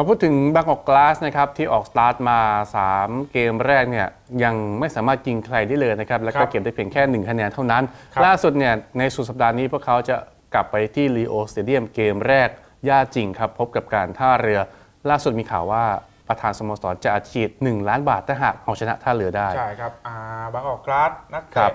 มาพูดถึงบางกอกกลาสนะครับที่ออกสตาร์ทมา 3 เกมแรกเนี่ยยังไม่สามารถยิงใครได้เลยนะครับแล้วก็ครับเก็บได้เพียงแค่ 1 คะแนนเท่านั้นครับล่าสุดเนี่ยในสุดสัปดาห์นี้พวกเขาจะกลับไปที่ลีโอสเตเดียมเกมแรกย่าจริงครับ พบกับการท่าเรือ ล่าสุดมีข่าวว่าประธานสโมสรจะอัดฉีด1 ล้านบาทถ้าหากเอาชนะท่าเรือได้ ใช่ครับอ่าบางออกกราสนักครัเตะบ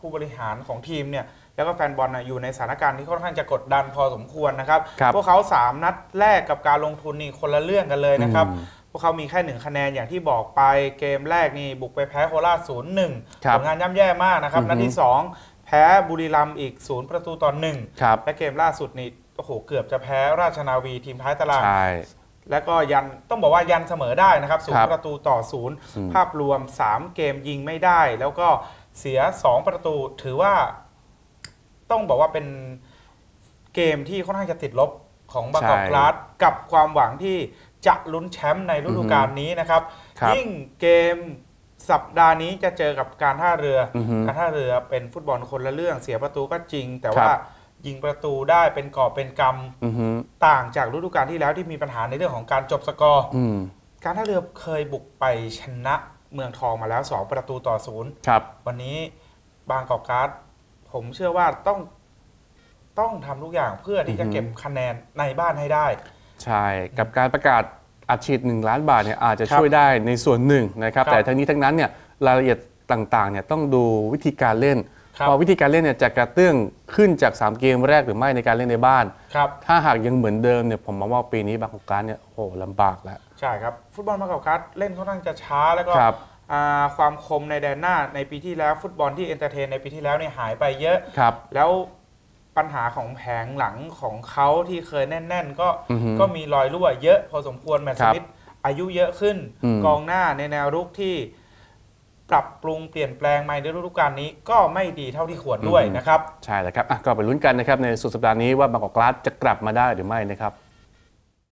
ผู้บริหารของทีมเนี่ย แล้วก็แฟนบอลนะอยู่ในสถานการณ์ที่ค่อนข้างจะกดดันพอสมควรนะครับครับพวกเขา 3 นัดแรกกับการลงทุนนี่คนละเรื่องกันเลยนะครับอืมพวกเขามีแค่หนึ่งคะแนนอย่างที่บอกไปเกมแรกนี่บุกไปแพ้โคราชศูนย์หนึ่งครับผลงานย่ำแย่มากนะครับอือฮึนัดที่ 2 แพ้บุรีรัมย์อีกศูนย์ประตูต่อหนึ่งครับและเกมล่าสุดนี่โอ้โหเกือบจะแพ้ราชนาวีทีมท้ายตารางใช่แล้วก็ยันต้องบอกว่ายันเสมอได้นะครับศูนครัย์บประตูต่อศูนย์อืมภาพรวม 3 เกมยิงไม่ได้ แล้วก็เสีย 2 ประตูถือว่า ต้องบอกว่าเป็นเกมที่ค่อนข้างจะติดลบของบางกอกใช่กลาสกับความหวังที่จะลุ้นแชมป์ในฤดูกาลนี้นะครับครับยิ่งเกมสัปดาห์นี้จะเจอกับการท่าเรือออฮึการท่าเรือเป็นฟุตบอลคนละเรื่องเสียประตูก็จริง แต่ครับว่ายิงประตูได้เป็นกอบเป็นกำอือฮึต่างจากฤดูกาลที่แล้วที่มีปัญหาในเรื่องของการจบสกอร์อืมการท่าเรือเคยบุกไปชนะเมืองทองมาแล้ว 2 ประตูต่อศูนย์ครับวันนี้บางกอกการ์ด ผมเชื่อว่าต้องต้องทำทุกอย่างเพื่อที่จะอือฮึเก็บคะแนนในบ้านให้ได้ ใช่ กับการประกาศอัดฉีด1ล้านบาทเนี่ยอาจจะครับช่วยได้ในส่วนหนึ่งนะครับครับ แต่ทั้งนี้ทั้งนั้นเนี่ยรายละเอียดต่างๆเนี่ยต้องดูวิธีการเล่นครับว่าวิธีการเล่นเนี่ยจะกระเตื้องขึ้นจาก 3 เกมแรกหรือไม่ในการเล่นในบ้านครับถ้าหากยังเหมือนเดิมเนี่ยผมมองว่าปีนี้บางกอกการเนี่ยโอ้โหลำบากแล้ว ใช่ครับ ฟุตบอลบางกอกการ์ดเล่นค่อนข้างจะช้าแล้วก็ ครับอ่าความคมในแดนหน้าในปีที่แล้วฟุตบอลที่เอนเตอร์เทนในปีที่แล้วเนี่ยหายไปเยอะครับ แล้วปัญหาของแผงหลังของเขาที่เคยแน่น ๆ ก็อือฮึก็มีรอยรั่วเยอะพอสมควรแมตต์คสรับมิธอายุเยอะขึ้นอืมกองหน้าในแนวรุกที่ปรับปรุงเปลี่ยนแปลงมาในฤดูกาลนี้ก็ไม่ดีเท่าที่ควรด้วยนะครับ ใช่แล้วครับอะก็ไปลุ้นกันนะครับในสุดสัปดาห์นี้ว่าบางกอกกราสจะกลับมาได้หรือไม่นะครับ